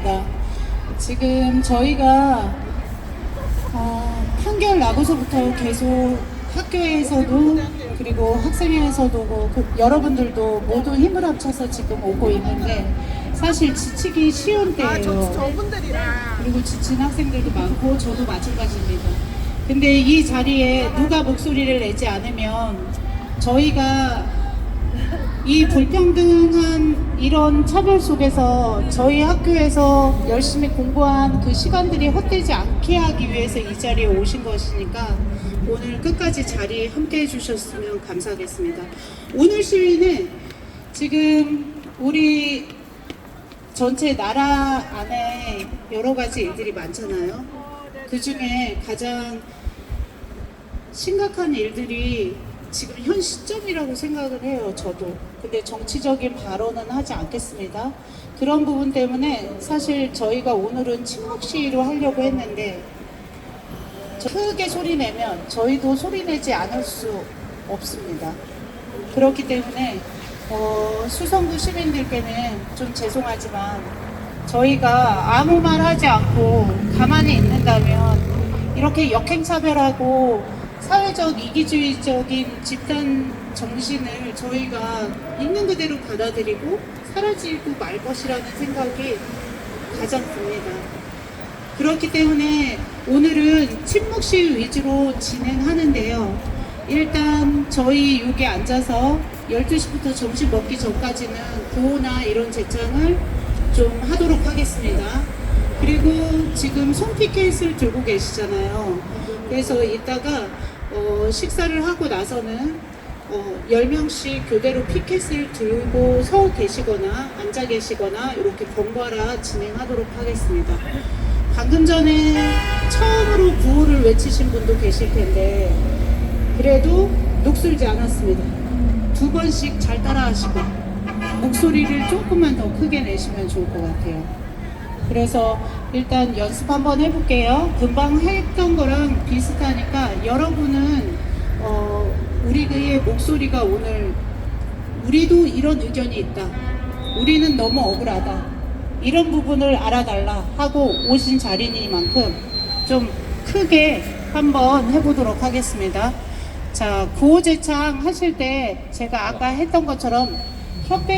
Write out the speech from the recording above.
감사합니다. 지금 저희가 어, 판결 나고서부터 계속 학교에서도 그리고 학생회에서도 그 여러분들도 모두 힘을 합쳐서 지금 오고 있는데 사실 지치기 쉬운 아, 저, 때예요. 그리고 지친 학생들도 많고 저도 마찬가지입니다. 근데 이 자리에 누가 목소리를 내지 않으면 저희가 이 불평등한 이런 차별 속에서 저희 학교에서 열심히 공부한 그 시간들이 헛되지 않게 하기 위해서 이 자리에 오신 것이니까 오늘 끝까지 자리 함께 해주셨으면 감사하겠습니다. 오늘 시위는 지금 우리 전체 나라 안에 여러 가지 일들이 많잖아요. 그 중에 가장 심각한 일들이 지금 현 시점이라고 생각을 해요, 저도. 근데 정치적인 발언은 하지 않겠습니다. 그런 부분 때문에 사실 저희가 오늘은 침묵 시위로 하려고 했는데 크게 소리 내면 저희도 소리 내지 않을 수 없습니다. 그렇기 때문에 어, 수성구 시민들께는 좀 죄송하지만 저희가 아무 말 하지 않고 가만히 있는다면 이렇게 역행차별하고 사회적 이기주의적인 집단 정신을 저희가 있는 그대로 받아들이고 사라지고 말 것이라는 생각이 가장 듭니다. 그렇기 때문에 오늘은 침묵 시위 위주로 진행하는데요. 일단 저희 여기 앉아서 12시부터 점심 먹기 전까지는 구호나 이런 제창을 좀 하도록 하겠습니다. 그리고 지금 손피켓을 들고 계시잖아요. 그래서 이따가 어, 식사를 하고 나서는 어, 10명씩 교대로 피켓을 들고 서 계시거나 앉아 계시거나 이렇게 번갈아 진행하도록 하겠습니다. 방금 전에 처음으로 구호를 외치신 분도 계실 텐데 그래도 녹슬지 않았습니다. 두 번씩 잘 따라하시고 목소리를 조금만 더 크게 내시면 좋을 것 같아요. 그래서 일단 연습 한번 해볼게요. 금방 했던 거랑 비슷하니까 여러분은 어, 우리의 목소리가 오늘 우리도 이런 의견이 있다. 우리는 너무 억울하다. 이런 부분을 알아달라 하고 오신 자리니만큼 좀 크게 한번 해보도록 하겠습니다. 자, 구호제창 하실 때 제가 아까 했던 것처럼 협백